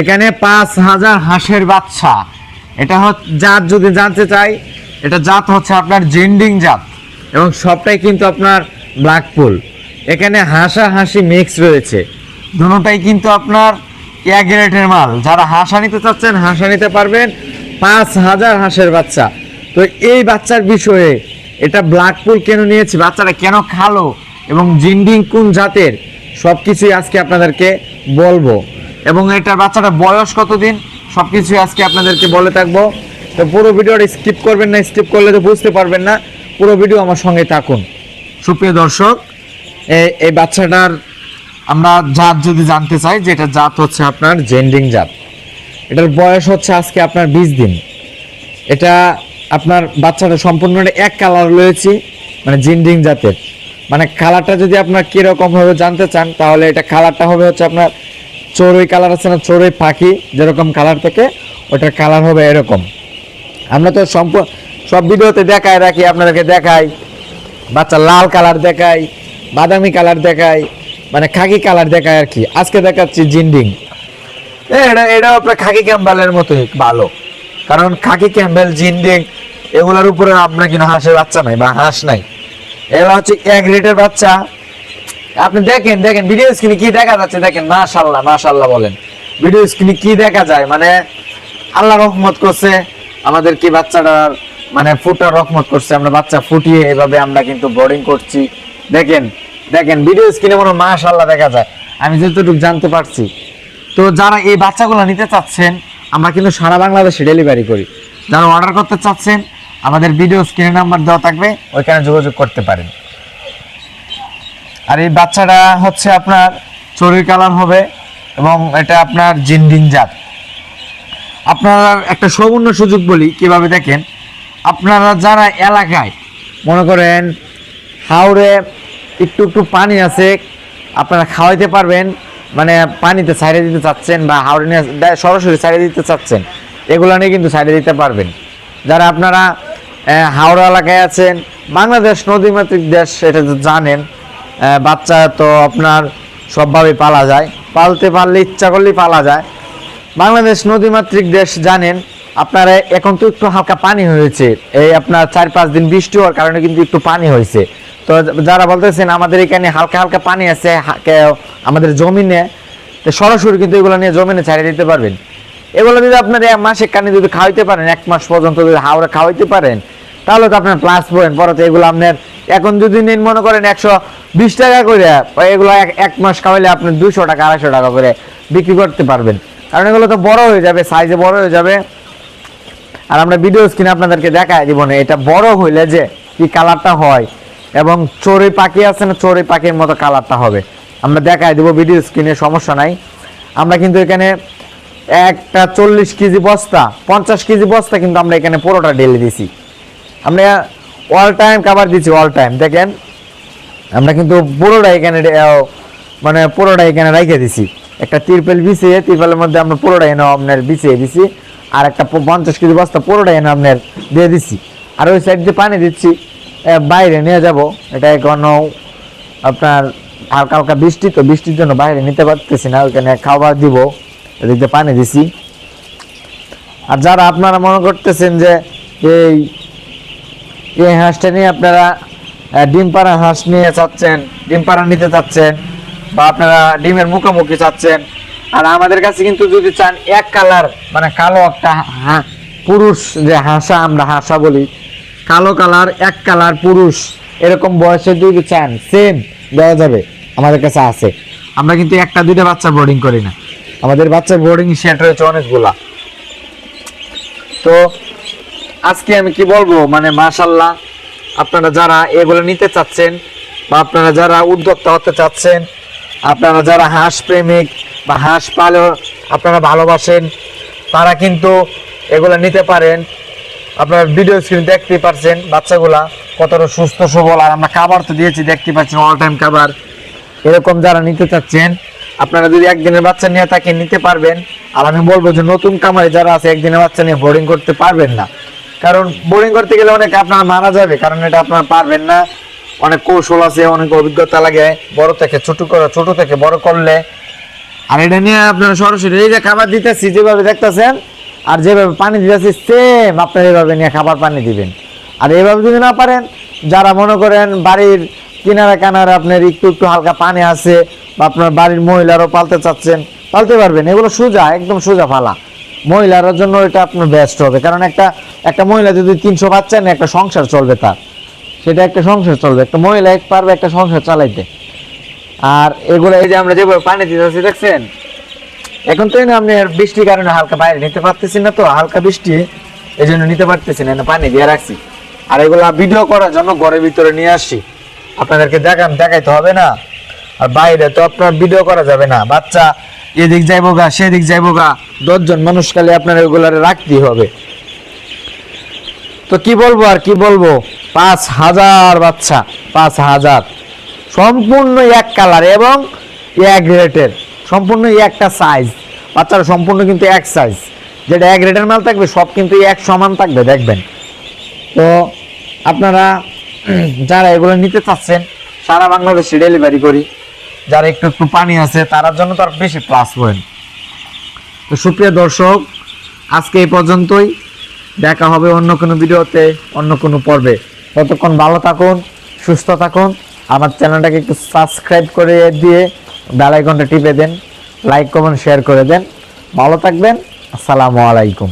এখানে পাঁচ হাজার হাঁসের বাচ্চা। এটা জাত যদি জানতে চাই, এটা জাত হচ্ছে আপনার জেন্ডিং জাত এবং সবটাই কিন্তু আপনার ব্ল্যাকপুল এখানে হাঁসা হাসি মিক্স রয়েছে। দুটোটাই কিন্তু আপনার গ্রেটের মাল। যারা হাঁসা নিতে চাচ্ছেন, হাঁসা নিতে পারবেন। পাঁচ হাজার হাঁসের বাচ্চা। তো এই বাচ্চার বিষয়ে এটা ব্ল্যাকপুল কেন নিয়েছি? বাচ্চাটা কেন খালো এবং জিন্ডিং কোন জাতের? সব কিছুই আজকে আপনাদেরকে বলব। এবং এটা বাচ্চাটা বয়স কতদিন? সব কিছুই আজকে আপনাদেরকে বলে থাকব। তো পুরো ভিডিওটা স্কিপ করবেন না স্কিপ করলে তো বুঝতে পারবেন না। পুরো ভিডিও আমার সঙ্গে থাকুন। সুপ্রিয় দর্শক এই বাচ্চাটার আমরা জাত যদি জানতে চাই যে এটা জাত হচ্ছে আপনার জেন্ডিং জাত। এটার বয়স হচ্ছে আজকে আপনার বিশ দিন। এটা আপনার বাচ্চাটা সম্পূর্ণ এক কালার রয়েছে মানে জিন্ডিং জাতের। মানে কালারটা যদি আপনার কীরকমভাবে জানতে চান, তাহলে এটা কালারটা হবে হচ্ছে আপনার চড়ুই কালার আছে না চড়ুই পাখি, যেরকম কালার থেকে, ওটার কালার হবে এরকম। আমরা তো সম্পূর্ণ সব ভিডিওতে দেখাই রাখি, আপনাদেরকে দেখাই। বাচ্চা লাল কালার দেখাই, বাদামি কালার দেখাই মানে খাকি কালার দেখায় আর কি। আজকে দেখাচ্ছি জিন্ডিং। এটা এটাও আপনার খাকি ক্যাম্বেলের মতোই ভালো। কারণ খাকি ক্যাম্বেল, জিন্ডিং, এগুলোর উপরে আপনার কিন্তু হাঁসের বাচ্চা নাই বা হাঁস নাই। এগুলো হচ্ছে এক রেটের বাচ্চা। আপনি দেখেন দেখেন ভিডিও স্ক্রিনে কি দেখা যাচ্ছে? দেখেন মাশাল্লাহ মাশাল্লাহ বলেন। ভিডিও স্ক্রিনে কি দেখা যায়? মানে আল্লাহ রহমত করছে, আমাদের কি বাচ্চাটার মানে ফুটার রহমত করছে, আমরা বাচ্চা ফুটিয়ে এভাবে আমরা কিন্তু বোর্ডিং করছি। দেখেন দেখেন ভিডিও স্ক্রিনে মনে মাশাল্লাহ দেখা যায়। আমি যতটুকু জানতে পারছি। তো যারা এই বাচ্চাগুলো নিতে চাচ্ছেন, আমরা কিন্তু সারা বাংলাদেশে ডেলিভারি করি। যারা অর্ডার করতে চাচ্ছেন, আমাদের ভিডিও স্ক্রিনে নাম্বার দেওয়া থাকবে, ওইখানে যোগাযোগ করতে পারেন। আর এই বাচ্চাটা হচ্ছে আপনার চড়ুই কালার হবে এবং এটা আপনার জিন্ডিং জাত। আপনারা একটা সৌবর্ণ সুযোগ বলি, কীভাবে দেখেন? আপনারা যারা এলাকায়, মনে করেন হাওড়ে একটু একটু পানি আছে, আপনারা খাওয়াইতে পারবেন মানে পানিতে সাইডে দিতে চাচ্ছেন বা হাওড়ে নিয়ে সরাসরি সাইডে দিতে চাচ্ছেন, এগুলো নিয়ে কিন্তু সাইডে দিতে পারবেন। যারা আপনারা হাওড়া এলাকায় আছেন, বাংলাদেশ নদীমাতৃক দেশ, এটা জানেন বাচ্চা তো আপনার সবভাবে পালা যায়। পালতে পারলে ইচ্ছা করলেই পালা যায়। বাংলাদেশ নদীমাতৃক দেশ, জানেন, আপনারা এখন তো একটু হালকা পানি হয়েছে। এই আপনার চার পাঁচ দিন বৃষ্টি হওয়ার কারণে কিন্তু একটু পানি হয়েছে। তো যারা বলতেছেন, আমাদের এখানে হালকা হালকা পানি আছে আমাদের জমিনে সরাসরি কিন্তু এগুলো নিয়ে জমিনে ছাড়িয়ে দিতে পারবেন। এগুলো যদি আপনার এক মাসে কানে যদি খাওয়াইতে পারেন, এক মাস পর্যন্ত যদি হাওড়া খাওয়াইতে পারেন, তাহলে তো আপনার প্লাস পয়েন্ট পরে এগুলো আপনার এখন যদি নিন, মনে করেন একশো বিশ টাকা করে এগুলো এক- মাস খাওয়াইলে আপনি দুশো টাকা, আড়াইশো টাকা করে বিক্রি করতে পারবেন। কারণ এগুলো তো বড় হয়ে যাবে সাইজে বড় হয়ে যাবে। আর আমরা ভিডিও স্ক্রিনে আপনাদেরকে দেখায় দিব না, এটা বড় হইলে যে কি কালারটা হয় এবং চড়ুই পাখি আছে না, চড়ুই পাখির মতো কালারটা হবে। আমরা দেখায় দিব ভিডিও স্ক্রিনে সমস্যা নাই। আমরা কিন্তু এখানে একটা চল্লিশ কেজি বস্তা, পঞ্চাশ কেজি বস্তা কিন্তু আমরা এখানে পুরোটা ঢেলে দিছি। আমরা অল টাইম কাভার দিচ্ছি অল টাইম দেখেন আমরা কিন্তু পুরোটা এখানে মানে পুরোটা এখানে রেখে দিছি। একটা তিরপেল বিছিয়ে তিরপেলের মধ্যে আমরা পুরোটা এনে আপনার বিছিয়ে দিছি, আর একটা পঞ্চাশ কেজি বস্তা পুরোটা এনে আপনার দিয়ে দিচ্ছি আর ওই সাইড দিয়ে পানি দিচ্ছি বাইরে নিয়ে যাব। এটা এখনও আপনার হালকা হালকা বৃষ্টি, তো বৃষ্টির জন্য বাইরে নিতে পারতেছি না, ওইখানে খাবার দিব। এদিক পানি দিছি। আর যারা আপনারা মনে করতেছেন যে এই এই হাঁসটা নিয়ে আপনারা ডিম পাড়া হাঁস নিয়ে চাচ্ছেন ডিম পাড়া নিতে চাচ্ছেন বা আপনারা ডিমের মুখোমুখি চাচ্ছেন আর আমাদের কাছে কিন্তু যদি চান এক কালার মানে কালো একটা পুরুষ যে হাঁসা আমরা হাঁসা বলি, কালো কালার, এক কালার পুরুষ, এরকম বয়সে যদি চান সেম দেওয়া যাবে, আমাদের কাছে আছে। আমরা কিন্তু একটা, দুইটা বাচ্চা বোর্ডিং করি না। আমাদের বাচ্চার বোর্ডিং সেট রয়েছে অনেকগুলা। তো আজকে আমি কি বলব? মানে মাশাল্লাহ আপনারা যারা এগুলো নিতে চাচ্ছেন বা আপনারা যারা উদ্যোক্তা হতে চাচ্ছেন, আপনারা যারা হাঁস প্রেমিক বা হাঁস পালো আপনারা ভালোবাসেন, তারা কিন্তু এগুলো নিতে পারেন। আপনার ভিডিও স্ক্রিন দেখতে পারছেন বাচ্চাগুলা কতটা সুস্থ, সবল। আর আমরা খাবার তো দিয়েছি, দেখতে পাচ্ছেন অল টাইম খাবার এরকম যারা নিতে চাচ্ছেন, আপনারা যদি একদিনের বাচ্চা নিয়ে তাকে নিতে পারবেন। আর আমি বলব যে নতুন কামারে যারা আছে, একদিনের বাচ্চা নিয়ে বোর্ডিং করতে পারবেন না। কারণ বোর্ডিং করতে গেলে অনেক আপনার মারা যাবে, কারণ এটা আপনারা পারবেন না। অনেক কৌশল আছে, অনেক অভিজ্ঞতা লাগে। বড় থেকে ছোট করে ছোট থেকে বড় করলে। আর এটা নিয়ে আপনারা সরাসরি এই যে খাবার দিতেছি, যেভাবে দেখতেছেন, আর যেভাবে পানি দিতেছি সেম আপনারা এইভাবে নিয়ে খাবার পানি দিবেন। আর এইভাবে যদি না পারেন, যারা মনে করেন বাড়ির কিনারা কানারে আপনার একটু একটু হালকা পানি আছে, বা আপনার বাড়ির মহিলারও পালতে চাচ্ছেন, পালতে পারবেন। এগুলো সোজা, একদম সোজা ফালা মহিলার জন্য এটা আপনার বেস্ট হবে। কারণ একটা একটা মহিলা যদি তিনশো বাচ্চা নেয়, একটা সংসার চলবে তার। সেটা একটা সংসার চলবে। একটা মহিলা পারবে একটা সংসার চালাইতে। আর এগুলো এই যে আমরা যেভাবে পানি দিতেছি, দেখছেন? এখন তো আপনি বৃষ্টির কারণে হালকা বাইরে নিতে পারতেছি না তো, হালকা বৃষ্টি, এই জন্য নিতে পারতেছি না না পানি দিয়ে রাখছি। আর এগুলো ভিডিও করার জন্য ঘরের ভিতরে নিয়ে আসছি। আপনাদেরকে দেখান, দেখাইতে হবে না। আর বাইরে তো আপনার ভিডিও করা যাবে না। বাচ্চা এদিক যাইবো গা, সেদিক যাইবো গা, দশজন মানুষ খালি আপনার এগুলারে রাখতেই হবে। তো কি বলব আর কি বলব? পাঁচ হাজার বাচ্চা, পাঁচ হাজার। সম্পূর্ণ এক কালার এবং এক রেটের সম্পূর্ণ একটা সাইজ বাচ্চারা সম্পূর্ণ কিন্তু এক সাইজ যেটা এক রেটের মাল থাকবে, সব কিন্তু এক সমান থাকবে, দেখবেন। তো আপনারা যারা এগুলো নিতে চাচ্ছেন, সারা বাংলাদেশে ডেলিভারি করি। যারা একটু একটু পানি আছে তার জন্য তার বেশি প্লাস পয়েন্ট তো সুপ্রিয় দর্শক, আজকে এই পর্যন্তই। দেখা হবে অন্য কোনো ভিডিওতে, অন্য কোনো পর্বে। ততক্ষণ ভালো থাকুন, সুস্থ থাকুন। আমার চ্যানেলটাকে একটু সাবস্ক্রাইব করে দিয়ে বেল আইকনটা টিপে দেন লাইক কমেন্ট শেয়ার করে দেন। ভালো থাকবেন। আসসালামু আলাইকুম।